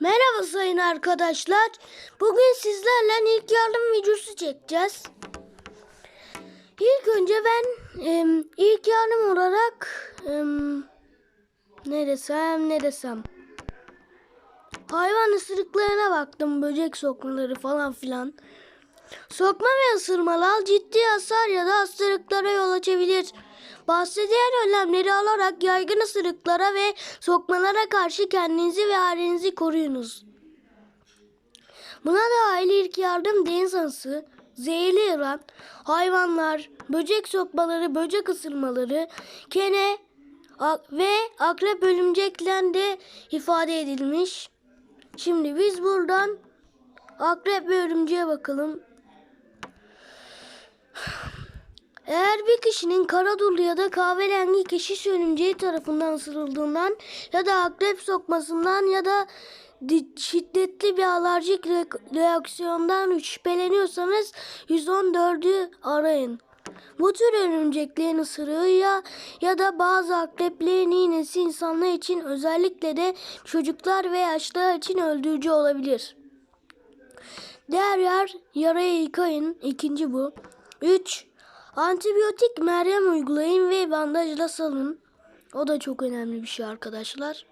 Merhaba sayın arkadaşlar. Bugün sizlerle ilk yardım videosu çekeceğiz. İlk önce ben em, ilk yardım olarak em, ne desem ne desem hayvan ısırıklarına baktım. Böcek sokmaları falan filan. Sokma ve ısırmalar ciddi hasar ya da hastalıklara yol açabilir. Bahsedilen önlemleri alarak yaygın ısırıklara ve sokmalara karşı kendinizi ve ailenizi koruyunuz. Buna dahil ilk yardım deniz zehirli yılan, hayvanlar, böcek sokmaları, böcek ısırmaları, kene ve akrep ölümceklen de ifade edilmiş. Şimdi biz buradan akrep ve örümceğe bakalım. Eğer bir kişinin kara ya da kahverengi keşiş örümceği tarafından ısırıldığından ya da akrep sokmasından ya da şiddetli bir alerjik re- reaksiyondan şüpheleniyorsanız 114'ü arayın. Bu tür örümceklerin ısırığı ya ya da bazı akreplerin iğnesi insanlar için özellikle de çocuklar ve yaşlılar için öldürücü olabilir. Diğer yer yarayı yıkayın. İkinci bu. 3. Antibiyotik merhem uygulayın ve bandajla salın. O da çok önemli bir şey arkadaşlar.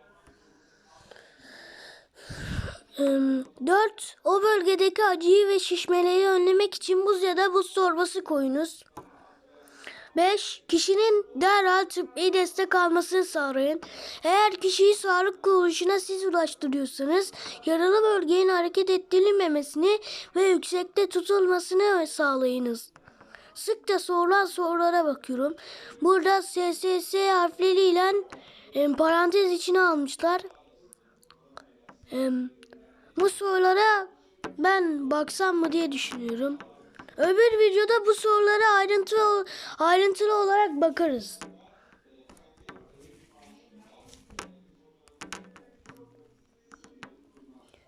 4. O bölgedeki acıyı ve şişmeleri önlemek için buz ya da buz torbası koyunuz. 5. Kişinin derhal tıbbi destek almasını sağlayın. Eğer kişiyi sağlık kuruluşuna siz ulaştırıyorsanız yaralı bölgenin hareket ettirilmemesini ve yüksekte tutulmasını sağlayınız. Sıkça sorulan sorulara bakıyorum. Burada SSS harfleriyle em, parantez içine almışlar. Em, bu sorulara ben baksam mı diye düşünüyorum. Öbür videoda bu sorulara ayrıntılı ayrıntılı olarak bakarız.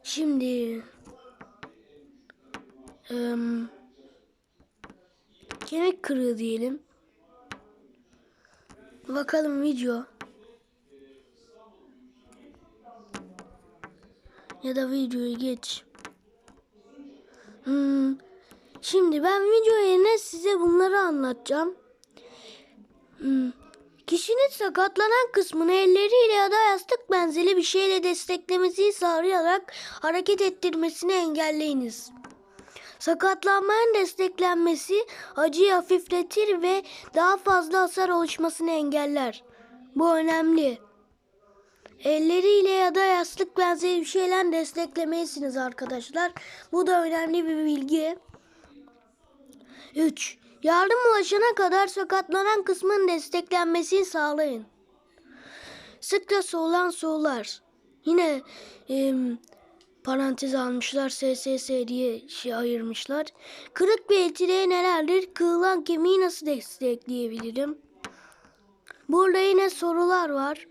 Şimdi em, kemik kırığı diyelim. Bakalım video. Ya da videoyu geç. Hmm, Şimdi ben video yerine size bunları anlatacağım. Hmm. Kişinin sakatlanan kısmını elleriyle ya da yastık benzeri bir şeyle desteklemesini sağlayarak hareket ettirmesini engelleyiniz. Sakatlanmanın desteklenmesi acıyı hafifletir ve daha fazla hasar oluşmasını engeller. Bu önemli. Elleriyle ya da yastık benzeri bir şeyle desteklemelisiniz arkadaşlar. Bu da önemli bir bilgi. 3. Yardım ulaşana kadar sakatlanan kısmın desteklenmesini sağlayın. Sıkça soğulan soğular. Yine em, parantez almışlar SSS diye şey ayırmışlar. Kırık bir etiğe nelerdir? Kırılan kemiği nasıl destekleyebilirim? Burada yine sorular var.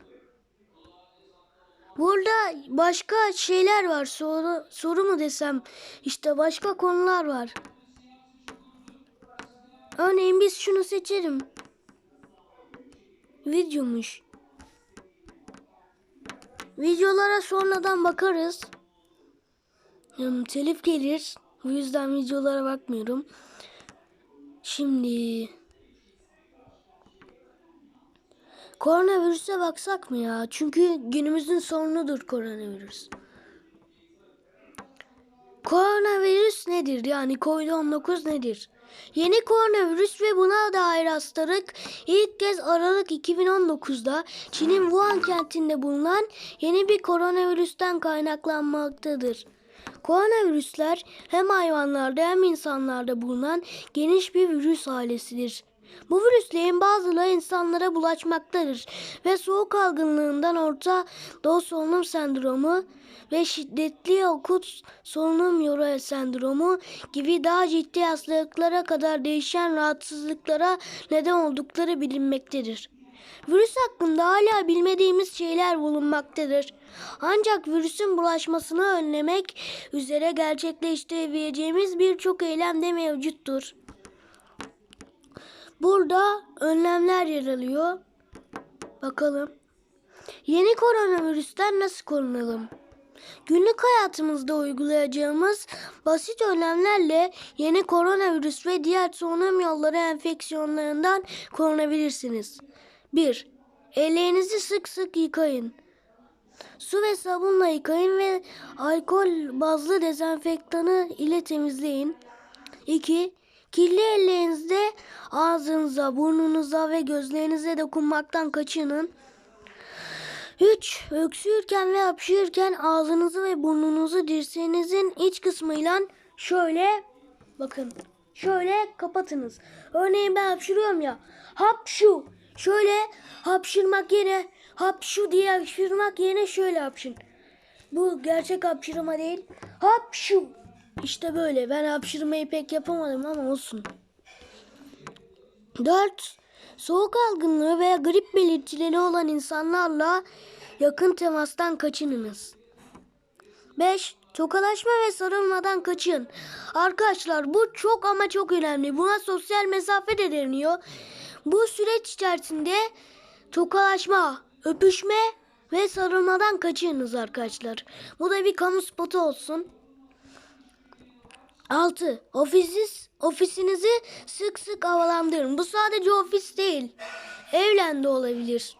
Burada başka şeyler var. Soru, soru mu desem? İşte başka konular var. Örneğin biz şunu seçelim. Videomuş. Videolara sonradan bakarız. Hmm, telif gelir. Bu yüzden videolara bakmıyorum. Şimdi koronavirüse baksak mı ya? Çünkü günümüzün sorunudur koronavirüs. Koronavirüs nedir? Yani Covid-19 nedir? Yeni koronavirüs ve buna dair hastalık ilk kez Aralık 2019'da Çin'in Wuhan kentinde bulunan yeni bir koronavirüsten kaynaklanmaktadır. Koronavirüsler hem hayvanlarda hem insanlarda bulunan geniş bir virüs ailesidir. Bu virüslerin bazıları insanlara bulaşmaktadır ve soğuk algınlığından orta doğu solunum sendromu ve şiddetli akut solunum yolu sendromu gibi daha ciddi hastalıklara kadar değişen rahatsızlıklara neden oldukları bilinmektedir. Virüs hakkında hala bilmediğimiz şeyler bulunmaktadır. Ancak virüsün bulaşmasını önlemek üzere gerçekleştirebileceğimiz birçok eylem de mevcuttur. Burada önlemler yer alıyor. Bakalım. Yeni koronavirüsten nasıl korunalım? Günlük hayatımızda uygulayacağımız basit önlemlerle yeni koronavirüs ve diğer solunum yolları enfeksiyonlarından korunabilirsiniz. 1. Ellerinizi sık sık yıkayın. Su ve sabunla yıkayın ve alkol bazlı dezenfektanı ile temizleyin. 2. Kirli ellerinizde ağzınıza, burnunuza ve gözlerinize dokunmaktan kaçının. 3. Öksürürken ve hapşırırken ağzınızı ve burnunuzu dirseğinizin iç kısmıyla şöyle bakın şöyle kapatınız. Örneğin ben hapşırıyorum ya. Hapşu. Şöyle hapşırmak yerine hapşu diye hapşırmak yerine şöyle hapşın. Bu gerçek hapşırma değil. Hapşu. İşte böyle. Ben hapşırmayı pek yapamadım ama olsun. 4. Soğuk algınlığı veya grip belirtileri olan insanlarla yakın temastan kaçınınız. 5. Tokalaşma ve sarılmadan kaçın. Arkadaşlar bu çok ama çok önemli. Buna sosyal mesafe de deniyor. Bu süreç içerisinde tokalaşma, öpüşme ve sarılmadan kaçınız arkadaşlar. Bu da bir kamu spotu olsun. 6. Ofisiz, ofisinizi sık sık havalandırın. Bu sadece ofis değil. Evlen de olabilir.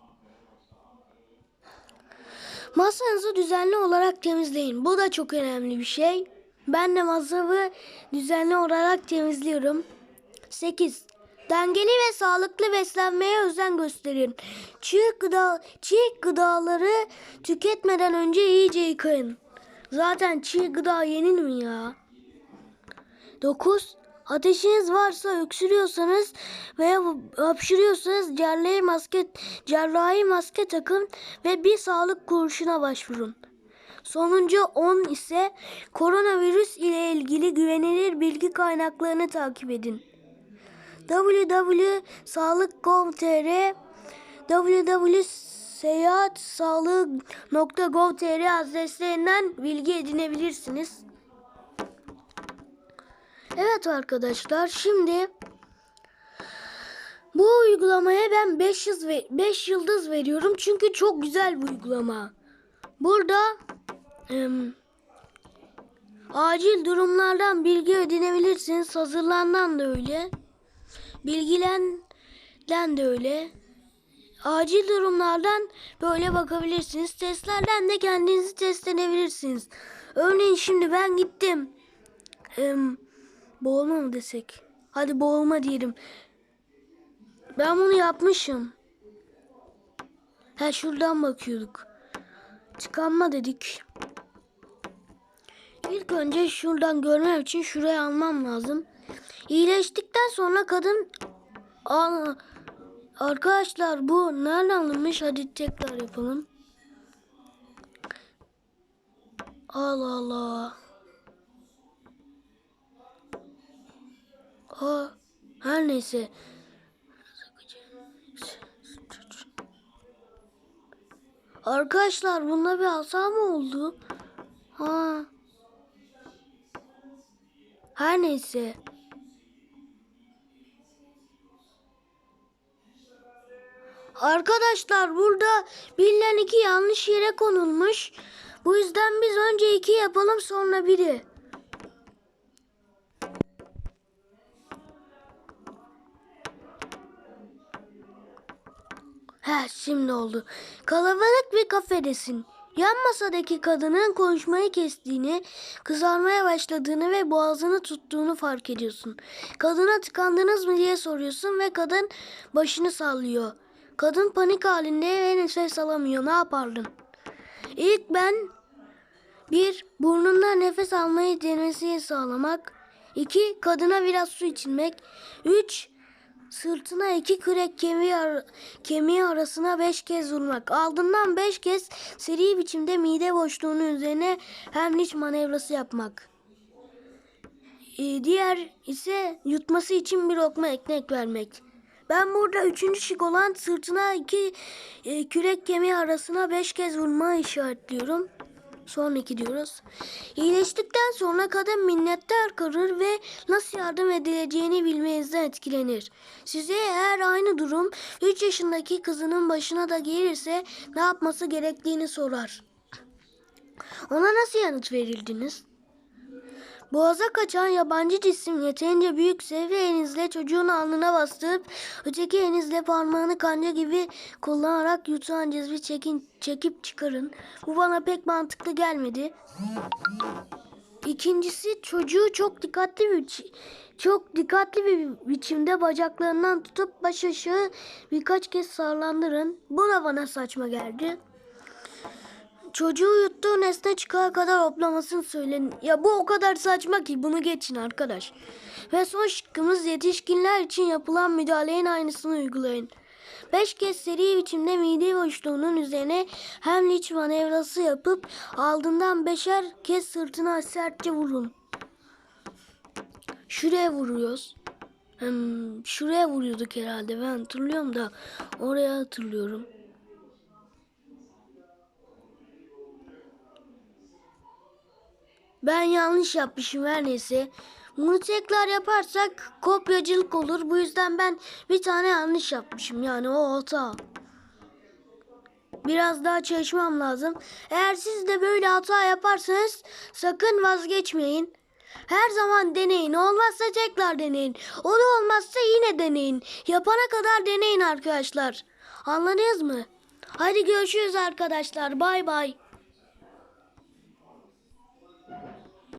Masanızı düzenli olarak temizleyin. Bu da çok önemli bir şey. Ben de masamı düzenli olarak temizliyorum. 8. Dengeli ve sağlıklı beslenmeye özen gösterin. Çiğ gıda çiğ gıdaları tüketmeden önce iyice yıkayın. Zaten çiğ gıda yenir mi ya? 9. Ateşiniz varsa öksürüyorsanız veya hapşırıyorsanız cerrahi maske, cerrahi maske takın ve bir sağlık kuruluşuna başvurun. Sonuncu 10 ise koronavirüs ile ilgili güvenilir bilgi kaynaklarını takip edin. www.sağlık.gov.tr www.seyahatsağlık.gov.tr adreslerinden bilgi edinebilirsiniz. Evet arkadaşlar şimdi bu uygulamaya ben 5 yıldız, 5 yıldız veriyorum çünkü çok güzel bir uygulama. Burada em, acil durumlardan bilgi edinebilirsiniz. Hazırlandan da öyle. Bilgilenden de öyle. Acil durumlardan böyle bakabilirsiniz. Testlerden de kendinizi test edebilirsiniz. Örneğin şimdi ben gittim. Em, boğulma mı desek? Hadi boğulma diyelim. Ben bunu yapmışım. Ha şuradan bakıyorduk. Tıkanma dedik. İlk önce şuradan görmem için şuraya almam lazım. İyileştikten sonra kadın Aa, arkadaşlar bu nereden alınmış? Hadi tekrar yapalım. Allah Allah. Aa, her neyse. Arkadaşlar bunda bir hata mı oldu? Ha. Her neyse. Arkadaşlar burada bilinen iki yanlış yere konulmuş. Bu yüzden biz önce iki yapalım sonra biri. He şimdi oldu. Kalabalık bir kafedesin. Yan masadaki kadının konuşmayı kestiğini, kızarmaya başladığını ve boğazını tuttuğunu fark ediyorsun. Kadına tıkandınız mı diye soruyorsun ve kadın başını sallıyor. Kadın panik halinde ve nefes alamıyor. Ne yapardın? İlk ben bir burnundan nefes almayı denemesini sağlamak. iki kadına biraz su içirmek. Üç sırtına iki kürek kemiği, ar- kemiği arasına beş kez vurmak. Ardından beş kez seri biçimde mide boşluğunun üzerine Heimlich manevrası yapmak. Ee, diğer ise yutması için bir lokma ekmek vermek. Ben burada üçüncü şık olan sırtına iki e, kürek kemiği arasına beş kez vurma işaretliyorum. Son iki diyoruz. İyileştikten sonra kadın minnettar kalır ve nasıl yardım edileceğini bilmenizden etkilenir. Size eğer aynı durum 3 yaşındaki kızının başına da gelirse ne yapması gerektiğini sorar. Ona nasıl yanıt verildiniz? Boğaza kaçan yabancı cisim yeterince büyükse ve elinizle çocuğun alnına bastırıp öteki elinizle parmağını kanca gibi kullanarak yutan cezvi çekin, çekip çıkarın. Bu bana pek mantıklı gelmedi. İkincisi çocuğu çok dikkatli bir çok dikkatli bir biçimde bacaklarından tutup baş aşağı birkaç kez sallandırın. Bu da bana saçma geldi. Çocuğu yuttuğu nesne çıkar kadar hoplamasını söyleyin. Ya bu o kadar saçma ki bunu geçin arkadaş. Ve son şıkkımız yetişkinler için yapılan müdahalenin aynısını uygulayın. Beş kez seri biçimde mide boşluğunun üzerine Heimlich manevrası yapıp ardından beşer kez sırtına sertçe vurun. Şuraya vuruyoruz. Hmm, şuraya vuruyorduk herhalde ben hatırlıyorum da oraya hatırlıyorum. Ben yanlış yapmışım her neyse. Bunu tekrar yaparsak kopyacılık olur. Bu yüzden ben bir tane yanlış yapmışım. Yani o hata. Biraz daha çalışmam lazım. Eğer siz de böyle hata yaparsanız sakın vazgeçmeyin. Her zaman deneyin. Olmazsa tekrar deneyin. O olmazsa yine deneyin. Yapana kadar deneyin arkadaşlar. Anladınız mı? Hadi görüşürüz arkadaşlar. Bay bay.